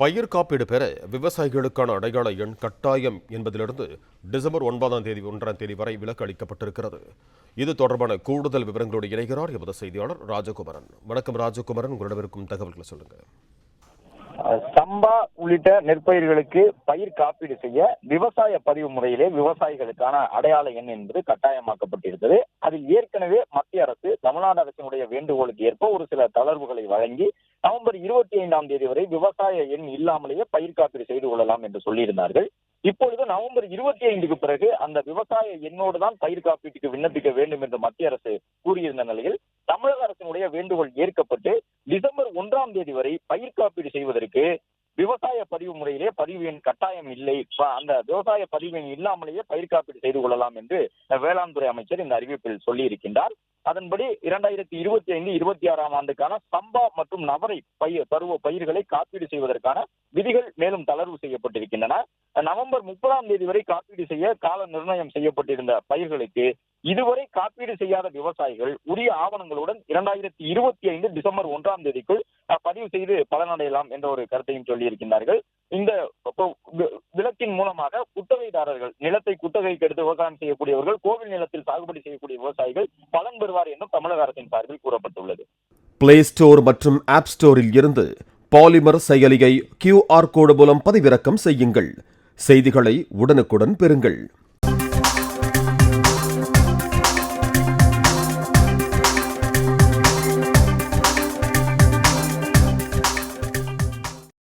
பயிர் காப்பீடு பெற விவசாயிகளுக்கான அடையாள எண் கட்டாயம் என்பதிலிருந்து டிசம்பர் ஒன்பதாம் தேதி ஒன்றாம் தேதி வரை விலக்கு அளிக்கப்பட்டிருக்கிறது. இது தொடர்பான கூடுதல் விவரங்களோடு இணைகிறார் எமது செய்தியாளர் ராஜகுமரன். வணக்கம் ராஜகுமரன். உங்களிடம் இருக்கும் தகவல்களை சொல்லுங்க சம்பா உள்ளிட்ட நெற்பயிர்களுக்கு பயிர் காப்பீடு செய்ய விவசாய பதிவு முறையிலே விவசாயிகளுக்கான அடையாள எண் என்பது கட்டாயமாக்கப்பட்டிருந்தது. அதில் ஏற்கனவே மத்திய அரசு தமிழ்நாடு அரசினுடைய வேண்டுகோளுக்கு ஏற்ப ஒரு சில தளர்வுகளை வழங்கி நவம்பர் இருபத்தி ஐந்தாம் தேதி வரை விவசாய எண் இல்லாமலேயே பயிர் காப்பீடு செய்து கொள்ளலாம் என்று சொல்லியிருந்தார்கள். இப்பொழுது நவம்பர் இருபத்தி ஐந்துக்கு பிறகு அந்த விவசாய எண்ணோடு தான் பயிர் காப்பீட்டுக்கு விண்ணப்பிக்க வேண்டும் என்று மத்திய அரசு கூறியிருந்த நிலையில் தமிழக அரசினுடைய வேண்டுகோள் ஏற்கப்பட்டு டிசம்பர் ஒன்றாம் தேதி வரை பயிர் காப்பீடு செய்வதற்கு விவசாய பதிவு முறையிலே பதிவு எண் கட்டாயம் இல்லை. அந்த விவசாய பதிவு எண் இல்லாமலேயே பயிர் காப்பீடு செய்து கொள்ளலாம் என்று வேளாண் துறை அமைச்சர் இந்த அறிவிப்பில் சொல்லி இருக்கின்றார் அதன்படி இரண்டாயிரத்தி இருபத்தி ஐந்து இருபத்தி ஆறாம் ஆண்டுக்கான சம்பா மற்றும் நவரை பயிர் பருவ பயிர்களை காப்பீடு செய்வதற்கான விதிகள் மேலும் தளர்வு செய்யப்பட்டிருக்கின்றன. நவம்பர் முப்பதாம் தேதி வரை காப்பீடு செய்ய கால நிர்ணயம் செய்யப்பட்டிருந்த பயிர்களுக்கு இதுவரை காப்பீடு செய்யாத விவசாயிகள் உரிய ஆவணங்களுடன் இரண்டாயிரத்தி இருபத்தி ஐந்து டிசம்பர் ஒன்றாம் தேதிக்குள் பதிவு செய்து பலனடையலாம் என்ற ஒரு கருத்தையும் சொல்லியிருக்கின்றார்கள். இந்த விளக்கின் மூலமாக குத்தகைதாரர்கள் நிலத்தை குத்தகைக்கு எடுத்து விவசாயம் செய்யக்கூடியவர்கள் கோவில் நிலத்தில் சாகுபடி செய்யக்கூடிய விவசாயிகள் பலன் பெறுவார் என்றும் தமிழக அரசின் சார்பில் கூறப்பட்டுள்ளது. பிளே ஸ்டோர் மற்றும் ஆப் ஸ்டோரில் இருந்து பாலிமர் செயலியை கியூஆர் கோடு மூலம் பதிவிறக்கம் செய்யுங்கள். செய்திகளை உடனுக்குடன் பெறுங்கள்.